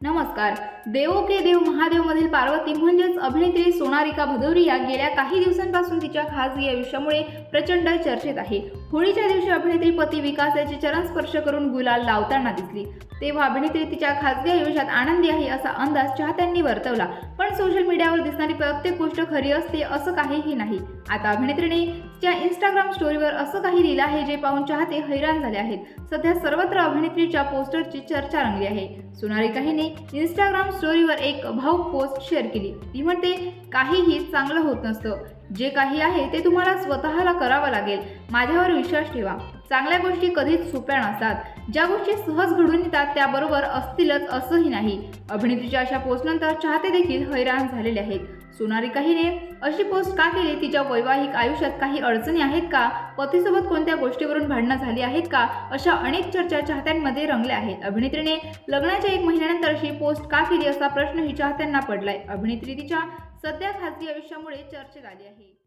नमस्कार. देवो के देव महादेव मधील पार्वती म्हणजेच अभिनेत्री सोनारिका भदौरिया गेल्या काही दिवसांपासून तिच्या खासगी आयुष्यामुळे प्रचंड चर्चेत आहे. होळीच्या दिवशी अभिनेत्री पती विकास याचे चरण स्पर्श करून गुलाल लावताना दिसली. तेव्हा अभिनेत्री तिच्या खासगी आयुष्यात आनंदी आहे असा अंदाज चाहत्यांनी वर्तवला. पण सोशल मीडियावर दिसणारी प्रत्येक गोष्ट खरी असते असं काहीही नाही. आता अभिनेत्रीने तिच्या इंस्टाग्राम स्टोरीवर असं काही लिहिलं आहे जे पाहून चाहते हैराण झाले आहेत. सध्या सर्वत्र अभिनेत्रीच्या पोस्टरची चर्चा रंगली आहे. सोनारिका हिने इंस्टाग्राम स्टोरीवर एक भाऊक पोस्ट शेअर केली. ती म्हणते काहीही चांगलं होत नसतं. जे काही आहे ते तुम्हाला स्वतःला करावं लागेल. माझ्यावर विश्वास ठेवा. चांगल्या गोष्टी कधीच सोप्या नसतात. ज्या गोष्टी सहज घडून येतात त्याबरोबर असतीलच असंही नाही. अभिनेत्रीच्या अशा पोस्टनंतर चाहते देखील हैराण झालेले आहेत. सोनारिका हिने अशी पोस्ट का केली? तिच्या वैवाहिक आयुष्यात काही अडचणी आहेत का? पतीसोबत कोणत्या गोष्टीवरून भांडणं झाली आहेत का? अशा अनेक चर्चा चाहत्यांमध्ये रंगल्या आहेत. अभिनेत्रीने लग्नाच्या एक महिन्यानंतर अशी पोस्ट का केली असा प्रश्नही चाहत्यांना पडलाय. अभिनेत्री तिच्या सध्या खासगी आयुष्यामुळे चर्चेत आली आहे.